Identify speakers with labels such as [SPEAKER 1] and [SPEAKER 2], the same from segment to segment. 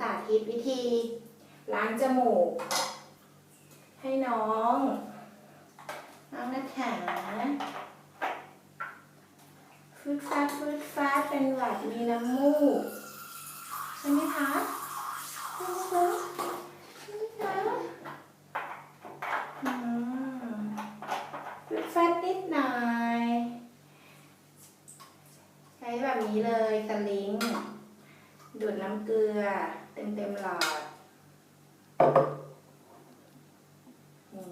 [SPEAKER 1] สาธิตวิธี ล้างจมูก ให้น้องน้องนัทธาฟืดฟาดฟืดฟาดเป็นหวัดมีน้ำมูกใช่ไหมคะใช่ไหมคะใช่ไหมคะอืมฟืดฟาดนิดหน่อย ใช้แบบนี้เลยสลิง ดูดน้ำเกลือเต็มเต็มหลอด นี่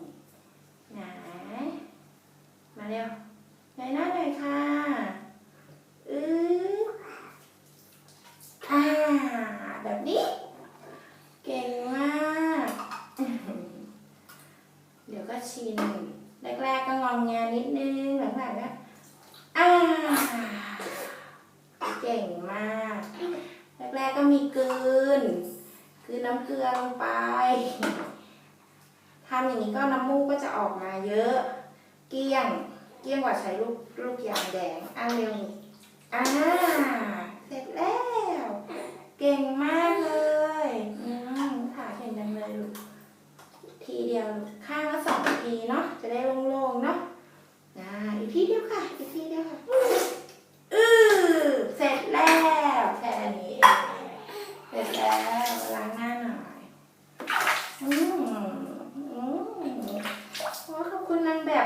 [SPEAKER 1] ไหนมาเร็วไหนหน้าหน่อยค่ะอืออ่า แบบนี้ เก่งมาก เดี๋ยวก็ชิน แรกๆก็งองแงนิดนึงหลังๆก็อ่า เก่งมาก แรกๆก็มีกลืนกลืนน้ำเกลือลงไปทำอย่างนี้ก็น้ำมูกก็จะออกมาเยอะ เกลี้ยง เกลี้ยงกว่าใช้ลูกลูกยางแดงอะเร็วอ่าเสร็จแล้ว เก่งมากเลยอืมขาเห็นจังเลยลูกทีเดียวลูกข้างละสองทีเนาะจะได้โล่งๆเนาะอ่าอีกทีเดียวค่ะ อีกทีเดียวค่ะ อือเสร็จแล้วแค่นี้เองเสร็จแล้วล้างหน้าหน่อยอืมอืมโอ้ขอบ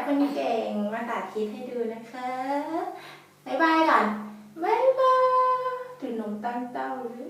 [SPEAKER 1] คุณนเก่งมาตัดคลิปให้ดูนะคะบายบายก่อนบายบายถึงนมตั้งเต้าเลย